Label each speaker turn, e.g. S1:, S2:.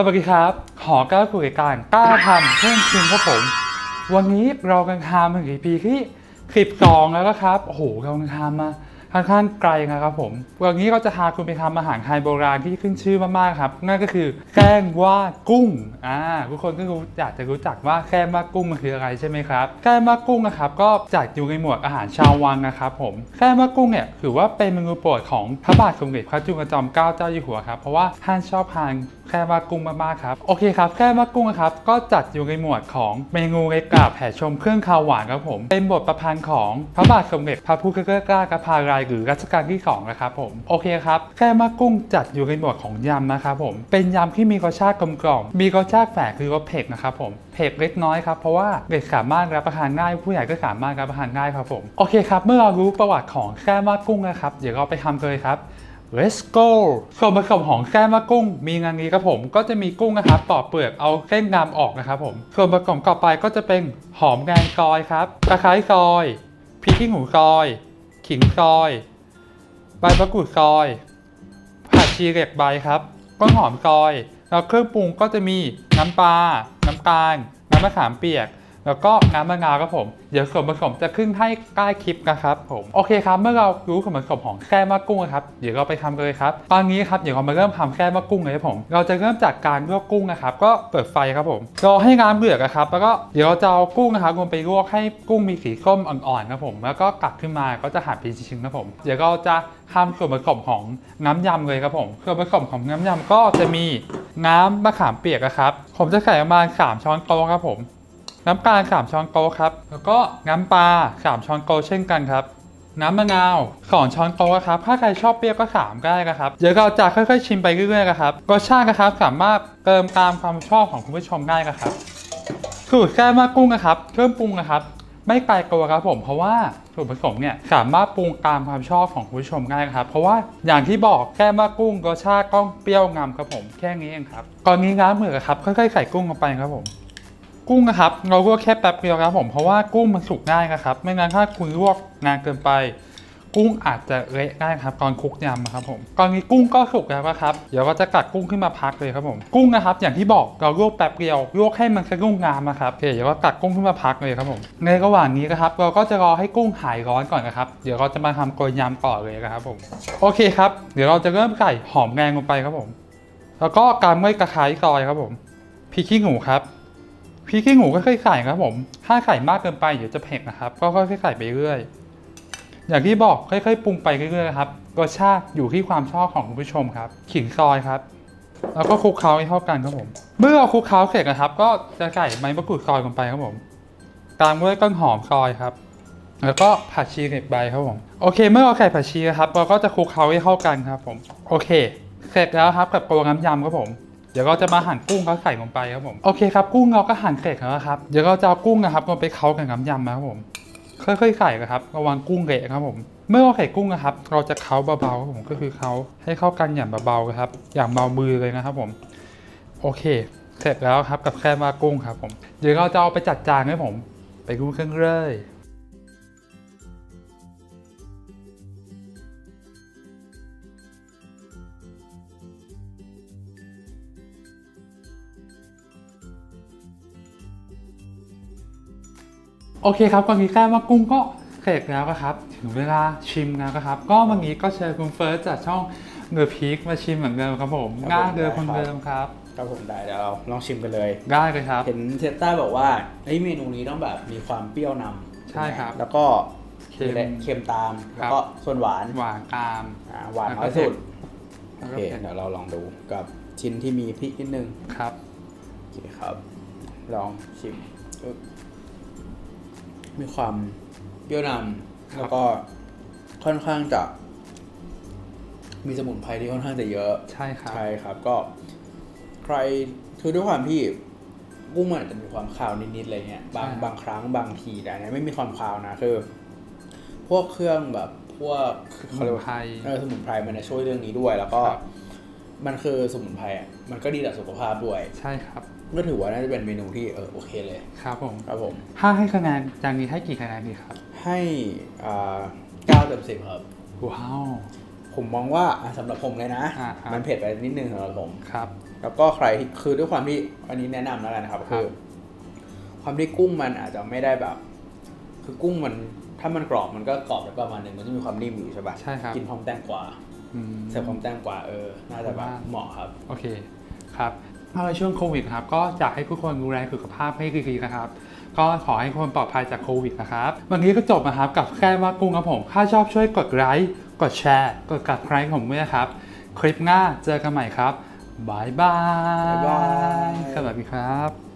S1: สวัสดีครับ ขอก้าวสู่รายการกล้าทำเพื่อนชิมครับผม วันนี้เรากำลังทำถึง EP ที่สิบสองแล้วก็ครับ โอ้โห เรากำลังทำมาค่อนข้างไกลนะครับผม วันนี้เราจะพาคุณไปทำอาหารไทยโบราณที่ขึ้นชื่อมากๆครับ นั่นก็คือแกงว่ากุ้ง อ่า ทุกคนก็รู้อยากจะรู้จักว่าแกงว่ากุ้งมันคืออะไรใช่ไหมครับ แกงว่ากุ้งนะครับก็จัดอยู่ในหมวดอาหารชาววังนะครับผม แกงว่ากุ้งเนี่ยถือว่าเป็นเมนูโปรดของพระบาทสมเด็จพระจุลจอมเกล้าเจ้าอยู่หัวครับ เพราะว่าท่านชอบทาน แค่ว่ากุ้งมากๆครับ โอเคครับ แค่ว่ากุ้งครับ ก็จัดอยู่ในหมวดของเมนูเล็กกาบแผ่ชมเครื่องคาวหวานครับผม เป็นบทประพันธ์ของพระบาทสมเด็จพระพุทธเจ้ากระพารายหรือรัชกาลที่สองนะครับผม โอเคครับ แค่ว่ากุ้งจัดอยู่ในหมวดของยำนะครับผม เป็นยำที่มีรสชาติกลมกล่อม มีรสชาติแฝงคือรสเผ็ดนะครับผม เผ็ดเล็กน้อยครับ เพราะว่าเด็กสามารถรับประทานง่าย ผู้ใหญ่ก็สามารถรับประทานง่ายครับผม โอเคครับ เมื่อเรารู้ประวัติของแค่ว่ากุ้งนะครับ เดี๋ยวเราไปทำกันเลยครับ Let's go ส่วนผสมของแก้มะกุ้ง มีงานนี้ครับผมก็จะมีกุ้งนะครับปอกเปลือกเอาเส้นดำออกนะครับผมส่วนผสมต่อไปก็จะเป็นหอมแดงซอยครับตะไคร้ซอยพริกขี้หนูซอย ขิงซอย ใบมะกรูดซอยผักชีเหล็กใบครับต้นหอมซอยแล้วเครื่องปรุงก็จะมีน้ำปลาน้ำตาลน้ำมะขามเปียก แล้วก็น้ำมะนาวครับผม เดี๋ยวส่วนผสมจะขึ้นให้ใต้คลิปนะครับผมโอเคครับเมื่อเรารู้ส่วนผสมของแค่มะกุ้งนะครับเดี๋ยวเราไปทำกันเลยครับตอนนี้ครับเดี๋ยวเรามาเริ่มทำแค่มะกุ้งเลยครับผม เราจะเริ่มจากการลวกกุ้งนะครับก็เปิดไฟครับผมรอให้น้ำเดือดนะครับแล้วก็เดี๋ยวเราจะเอากุ้งนะครับลงไปลวกให้กุ้งมีสีส้มอ่อนๆครับผม แล้วก็กลับขึ้นมาก็จะหั่นเป็นชิ้นๆครับผม เดี๋ยวเราจะทำส่วนผสมของน้ำยำเลยครับผมส่วนผสมของน้ำยำก็จะมีน้ำมะขามเปียกนะครับผมจะใส่ประมาณ3ช้อนโต๊ะครับผม น้ำตาล3ช้อนโต๊ะครับ แล้วก็น้ำปลา3ช้อนโต๊ะเช่นกันครับ น้ำมะนาว2ช้อนโต๊ะครับ ถ้าใครชอบเปรี้ยวก็3ก็ได้นะครับ เดี๋ยวเราจะค่อยๆ ชิมไปเรื่อยๆนะครับ รสชาตินะครับสามารถเติมตามความชอบของคุณผู้ชมได้นะครับ สูตรแก้มากกุ้งนะครับเครื่องปรุงนะครับ ไม่ไกลตัวครับผม เพราะว่าส่วนผสมเนี่ยสามารถปรุงตามความชอบของคุณผู้ชมได้ครับ เพราะว่าอย่างที่บอกแก้มากกุ้งรสชาติต้องเปรี้ยวงามครับผม แค่นี้เองครับตอนนี้น้ำเหมือกครับค่อยๆใส่กุ้งลงไปครับผม กุ้งนะครับ เราลวกแค่แป๊บเดียวครับผมเพราะว่ากุ้งมันสุกง่ายนะครับ ไม่งั้นถ้าคุณลวกนานเกินไป กุ้งอาจจะเละได้ครับตอนคลุกยำนะครับผมตอนนี้กุ้งก็สุกแล้วนะครับเดี๋ยวเราจะกัดกุ้งขึ้นมาพักเลยครับผมกุ้งนะครับ อย่างที่บอกเราลวกแป๊บเดียวลวกให้มันกระรุ่งงามนะครับโอเคเดี๋ยวเรากัดกุ้งขึ้นมาพักเลยครับผมในระหว่างนี้นะครับเราก็จะรอให้กุ้งหายร้อนก่อนนะครับเดี๋ยวเราจะมาทำโกยยำต่อเลยนะครับผมโอเคครับเดี๋ยวเราจะเริ่มใส่หอมแดงลงไปครับผม แล้วก็การไม่กระไคร้ซอยครับผมพริกขี้หนูครับ พริกขี้หนูก็ค่อยๆใส่ครับผม ถ้าใส่มากเกินไปเดี๋ยวจะเผ็ดนะครับ ก็ค่อยๆใส่ไปเรื่อยอย่างที่บอกค่อยๆปรุงไปเรื่อยๆครับรสชาติอยู่ที่ความชอบของคุณผู้ชมครับขิงซอยครับ แล้วก็คลุกเคล้าให้เข้ากันครับผม เมื่อเราคลุกเคล้าเสร็จนะครับ ก็จะใส่ใบมะกรูดซอยลงไปครับผม ตามด้วยต้นหอมซอยครับ แล้วก็ผักชีเห็ดใบครับผม โอเค เมื่อเราใส่ผักชีครับเราก็จะคลุกเคล้าให้เข้ากันครับผม โอเค เสร็จแล้วครับกับตัวน้ำยำครับผม เดี๋ยวเราจะมาหั่นกุ้งเขาใส่ลงไปครับผมโอเคครับกุ้งเราก็หั่นเสร็จแล้วครับเดี๋ยวเราจะเอากุ้งนะครับลงไปเค้ากับน้ำยำนะครับผมค่อยๆใส่ครับระวังกุ้งเละครับผม เมื่อเราใส่กุ้งนะครับ เราจะเค้าเบาๆครับผมก็คือเค้าให้เข้ากันอย่างเบาๆครับ อย่างเบามือเลยนะครับผม โอเค เสร็จแล้วครับกับแค่มากุ้งครับผม เดี๋ยวเราจะเอาไปจัดจานให้ผม ไปดูเครื่องเลย อเคครับก่อนนี้แค่ว่ากุ้งก็เสร็จแล้วนะครับ ถึงเวลาชิมแล้วนะครับ ก็วันนี้ก็เชิญคุณเฟิร์สจากช่องเดอะพีคมาชิมเหมือนเดิมครับผม
S2: ครับ
S1: หน้า
S2: ผม
S1: เดิม
S2: ได้
S1: คน
S2: ครับ
S1: เดิมครับ
S2: ครับผมได้เดี๋ยวเราลองชิมกันเลย
S1: ได้เลยครับ
S2: เห็นเซตต้าบอกว่าไอ้ยเมนูนี้ต้องแบบมีความเปรี้ยวนำ
S1: ใช่ครับ
S2: แล้วก็
S1: เค็ม
S2: มีอะไรเค็มตาม
S1: ค
S2: แล้
S1: รั
S2: ว
S1: บ
S2: ก็ส่วนหวาน
S1: หวานตาม
S2: อ่าหวาน
S1: แล้วก็
S2: น้อยสุด
S1: แล้
S2: โอ
S1: วก็
S2: เค
S1: เผ็ด
S2: เดี๋ยวเราลองดูกับชิ้นที่มีพริกนิดนึง
S1: ครับ
S2: โอเคครับ ลองชิมอึ๊บ มีความเปรี้ยวนำแล้วก็ค่อนข้างจะมีสมุนไพรที่ค่อนข้างจะเยอะ
S1: ใช่ครับ
S2: ใช่ครับ ก็ ใครคือด้วยความที่กุ้งมันอาจจะมีความคาวนิดๆอะไรเงี้ย บาง
S1: ใช่
S2: บางครั้งบางทีแต่อันเนี้ยไม่มีความคาวนะคือ พวกเครื่องแบบพวก
S1: ส
S2: เขา
S1: มุ
S2: เรีย
S1: น
S2: กว่า
S1: ไพร
S2: เออสมุนไพรมันจะช่วยเรื่องนี้ด้วย แล้วก็
S1: ครับ
S2: มันคือสมุนไพรอะมันก็ดีต่อสุขภาพด้วย
S1: ใช่ครับ
S2: ก็ถือว่าน่าจะเป็นเมนูที่เออโอเคเลย
S1: ครับผม
S2: ครับผม
S1: ถ้าให้คะแนนจานนี้ให้กี่คะแนนดีครับ
S2: ให้อ่าเก้าเต็มสิบครับ
S1: ว้าว
S2: ผมมองว่าอะสำหรับผมเลยนะ
S1: อ่าครับ
S2: มันเผ็ดไปนิดนึงสำหรับผม
S1: ครับ
S2: ผแล้วก็ใครที่คือด้วยความที่อันนี้แนะนำแล้วกันนะครับ
S1: ครับ
S2: คือ ความที่กุ้งมันอาจจะไม่ได้แบบ คือกุ้งมันถ้ามันกรอบมันก็กรอบได้ประมาณหนึ่งมันจะมีความนิ่มอยู่ใช่ปะ
S1: ใช่ครับ
S2: กินพร้อมแตงกวา
S1: อืม
S2: เสิร์ฟพร้อมแตงกวาเออ น่าจะแบบ
S1: ว่า
S2: เหมาะครับ
S1: โอเคครับถ้าในช่วงโควิดครับ ก็อยากให้ทุกคนดูแลสุขภาพให้ดีๆนะครับ ก็ขอให้ทุกคนปลอดภัยจากโควิดนะครับวันนี้ก็จบนะครับกับแค่ว่ากุ้งครับผมถ้าชอบช่วยกดไลค์กดแชร์กดกับไลค์ผมด้วยนะครับ คลิปหน้าเจอกันใหม่ครับบายบาย
S2: บ๊ายบาย
S1: สวัสดีครับ